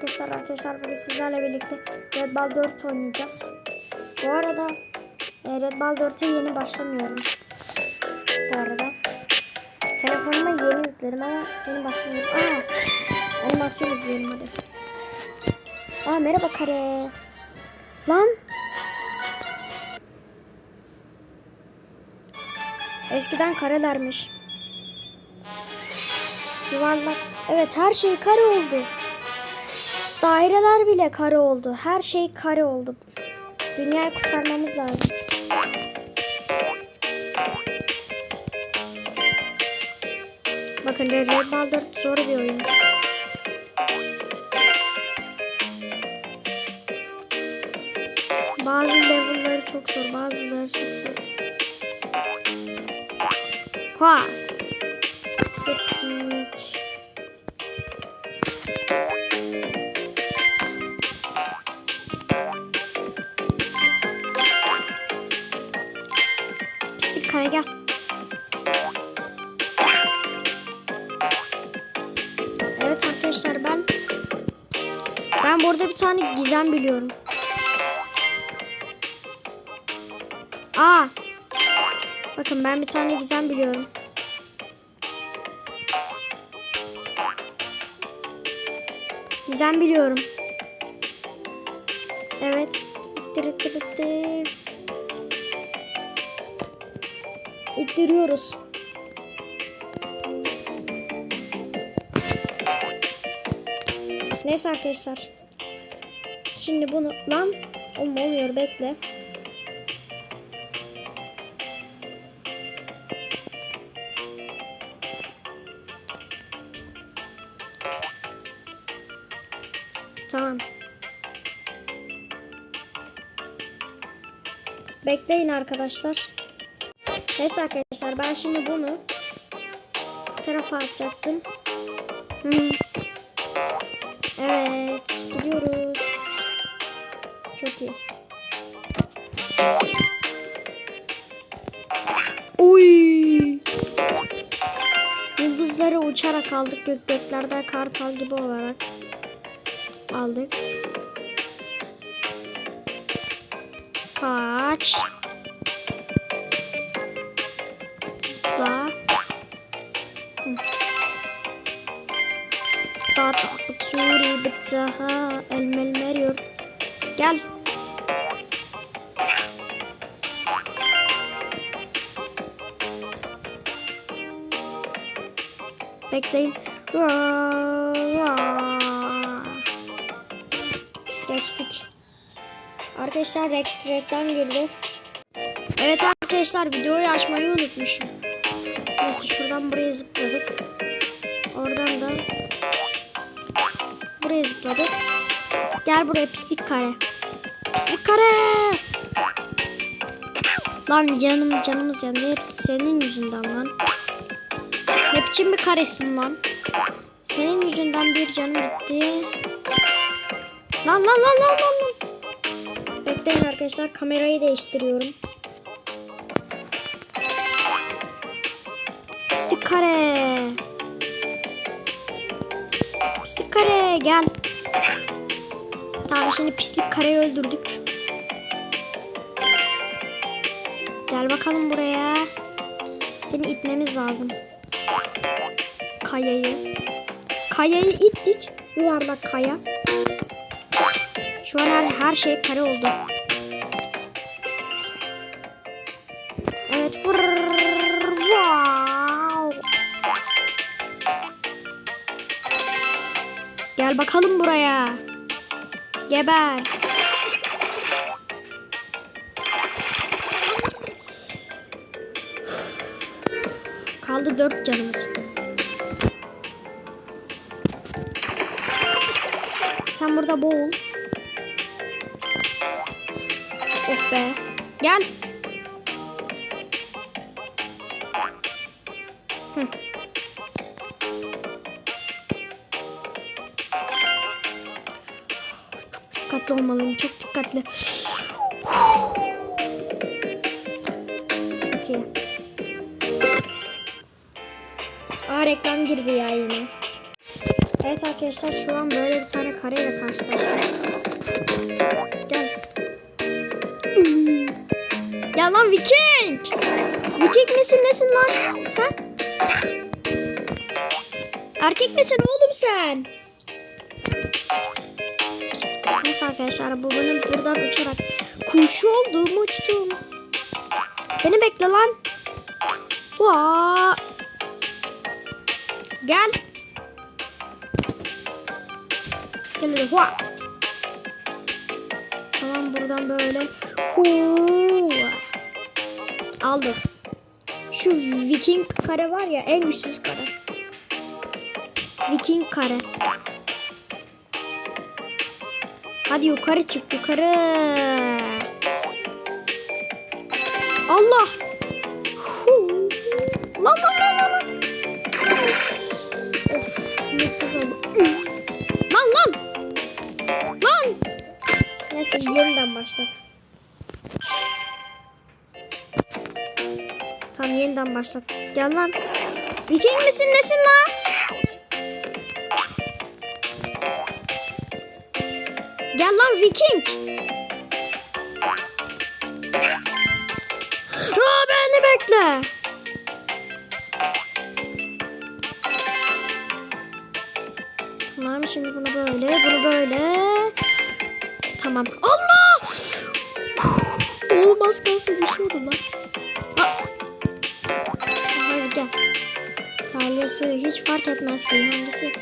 arkadaşlar arkadaşlar bugün sizlerle birlikte Red Ball 4 oynayacağız. Bu arada e, Red Ball 4'e yeni başlamıyorum. Bu arada. Telefonuma yeni yükledim ama yeni başlamıyorum. Aa, animasyon izleyelim hadi. Aa merhaba kare. Lan. Eskiden karelermiş. Yuvarlak. Evet her şey kare oldu. Daireler bile kare oldu. Her şey kare oldu. Dünyayı kurtarmamız lazım. Bakın Ball 4 zor bir oyun. Bazı level'ları çok zor, bazıları çok zor. Ha. Seçtik. Burada bir tane gizem biliyorum. Aa. Bakın ben bir tane gizem biliyorum. Gizem biliyorum. Evet. İttir. İttiriyoruz. Neyse arkadaşlar. Şimdi bunu lan olmuyor bekle. Tamam. Bekleyin arkadaşlar. Neyse arkadaşlar ben şimdi bunu bu tarafa atacaktım. Hı. Evet gidiyoruz. Çok iyi. Uy. Yıldızları uçarak aldık gök göklerde kartal gibi olarak aldık. Kaç. Zıpla. Suri bıçaha elmel meriyor. Gel. Bekleyin. Geçtik. Arkadaşlar rek reklam girdi. Evet arkadaşlar videoyu açmayı unutmuşum. Neyse şuradan buraya zıpladık. Oradan da buraya zıpladık. Gel buraya pislik kare. Pislik kare. Lan canım canımız yandı. Hepsi senin yüzünden lan. Ne biçim bir karesin lan. Senin yüzünden bir canım gitti. Lan lan lan lan lan. lan. Bekleyin arkadaşlar kamerayı değiştiriyorum. Pislik kare. Pislik kare gel. Tamam şimdi pislik kareyi öldürdük. Gel bakalım buraya. Seni itmemiz lazım. Kayayı. Kayayı ittik. Yuvarlak kaya. Şu an her, her şey kare oldu. Evet. Brrr, wow. Gel bakalım buraya. Geber. Kaldı dört canımız. Sen burada boğul. Of be. Gel. Dikkatli olmalıyım. Çok dikkatli. Aa reklam girdi ya yine. Evet arkadaşlar şu an böyle bir tane kareyle karşılaştık. Gel. Ya lan Viking! Viking misin nesin lan? Ha? Erkek misin oğlum sen? Neyse arkadaşlar bu buradan uçarak kuş oldum uçtum. Beni bekle lan. Vaa. Gel. Gel hadi. Vaa. Tamam buradan böyle. Huu. Aldım. Şu Viking kare var ya en güçsüz kare. Viking kare. Hadi yukarı çık yukarı. Allah. Huu. Lan lan lan lan. Of. Oldum. Lan lan. Lan. Neyse yeniden başlat. Tamam yeniden başlat. Gel lan. Viking misin nesin lan? Viking. Aa, beni bekle. Tamam şimdi bunu böyle, bunu böyle. Tamam. Allah! Oğlum az kalsın düşüyordum lan. Hadi gel. Talyası hiç fark etmez ki hangisi.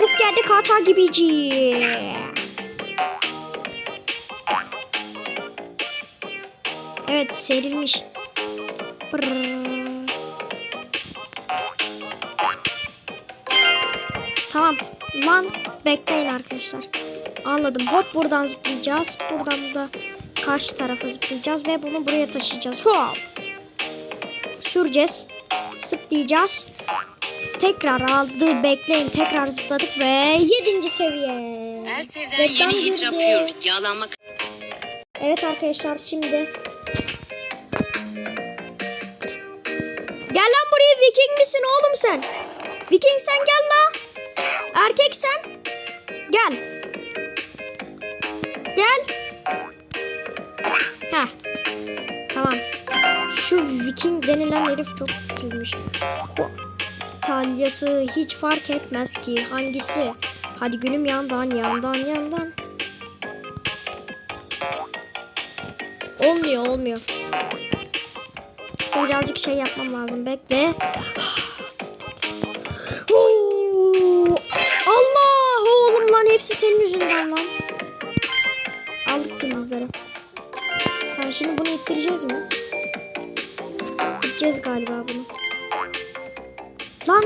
Bu geldi kaçar gibici. Evet serilmiş. Brrr. Tamam. Lan bekleyin arkadaşlar. Anladım. Hop buradan zıplayacağız. Buradan da karşı tarafa zıplayacağız ve bunu buraya taşıyacağız. Hop. Süreceğiz. Zıplayacağız. Tekrar aldı. Bekleyin. Tekrar zıpladık ve 7. seviye. Elsev'den Reklam yeni hit yapıyor. Yağlanmak Evet arkadaşlar şimdi. Gel lan buraya Viking misin oğlum sen? Viking sen gel la. Erkek sen. Gel. Gel. Heh. Tamam. Şu Viking denilen herif çok üzülmüş. Ho- Talyası hiç fark etmez ki hangisi. Hadi günüm yandan yandan yandan. Olmuyor olmuyor. Birazcık şey yapmam lazım. Bekle. Allah oğlum lan hepsi senin yüzünden lan. Aldık yıldızları. Tamam şimdi bunu ittireceğiz mi? İttireceğiz galiba bunu. Lan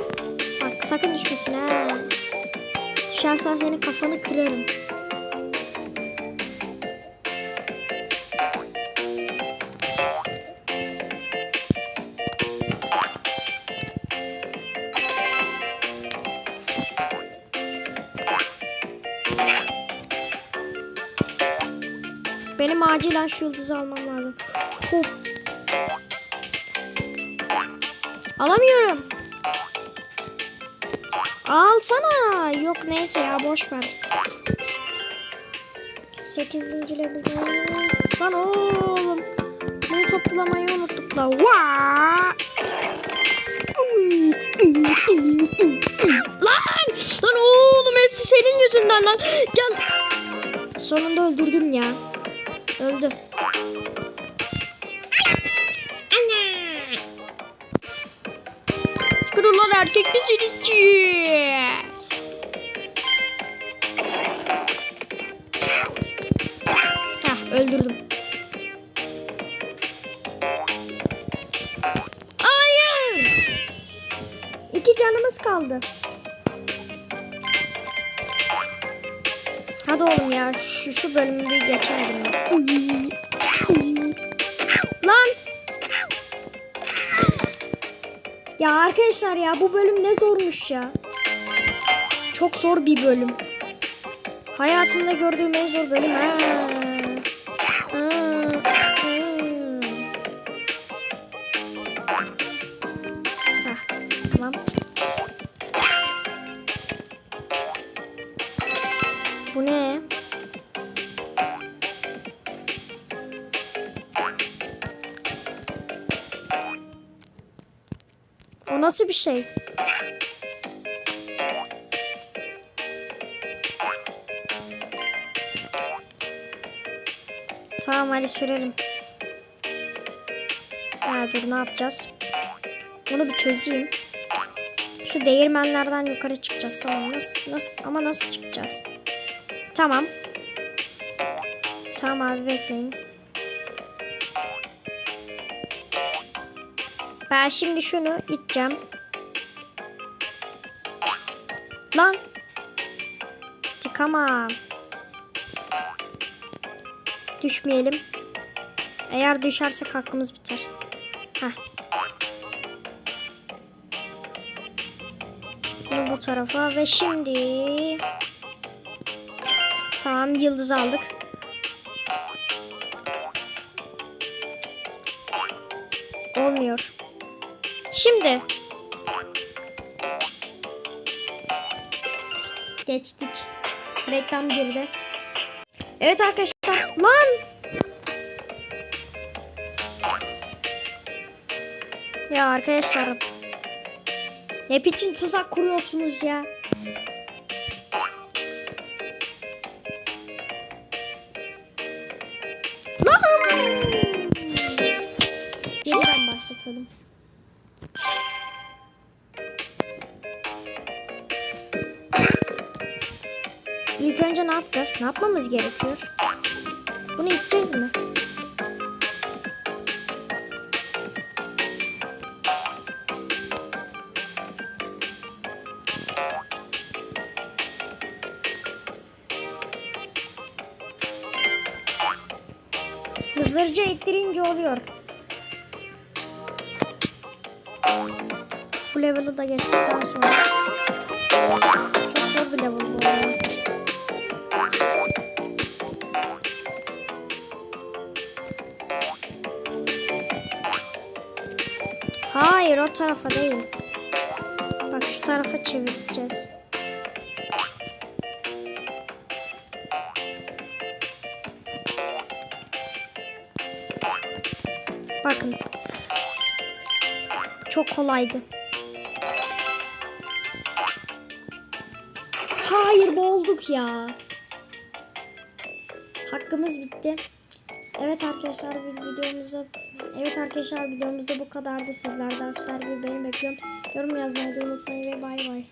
bak sakın düşmesin ha. Düşersen senin kafanı kırarım. Benim acilen şu yıldızı almam lazım. Hop. Alamıyorum. Alsana. Yok neyse ya boş ver. 8. level'dayız. Lan oğlum. Bunu toplamayı unuttuk. Vaa! Lan! Lan oğlum hepsi senin yüzünden lan. Gel. Sonunda öldürdüm ya. Öldü. Durun lan erkek misiniz siz? Heh öldürdüm. Hayır. İki canımız kaldı. Hadi oğlum ya şu, şu bölümü bir uy. Lan. Ya arkadaşlar ya bu bölüm ne zormuş ya. Çok zor bir bölüm. Hayatımda gördüğüm en zor bölüm. Ha, O nasıl bir şey? Tamam hadi sürelim. Ha, dur ne yapacağız? Bunu bir çözeyim. Şu değirmenlerden yukarı çıkacağız. Tamam nasıl, nasıl ama nasıl çıkacağız? Tamam. Tamam abi bekleyin. Ben şimdi şunu iteceğim. Lan. Çıkamam. Düşmeyelim. Eğer düşersek hakkımız biter. Heh. Bunu bu tarafa ve şimdi tamam yıldız aldık. Olmuyor. Şimdi geçtik. Reklam girdi. Evet arkadaşlar. Lan! Ya arkadaşlar. Ne biçim tuzak kuruyorsunuz ya? Yapacağız? Ne yapmamız gerekiyor? Bunu iteceğiz mi? Hızlıca ittirince oluyor. Bu level'ı da geçtikten sonra çok zor bir level bu. Hayır o tarafa değil. Bak şu tarafa çevireceğiz. Bakın. Çok kolaydı. Hayır boğulduk ya. Hakkımız bitti. Evet arkadaşlar bir videomuzu Evet arkadaşlar videomuzda bu kadardı. Sizlerden süper bir beğeni bekliyorum. Yorum yazmayı da unutmayın ve bay bay.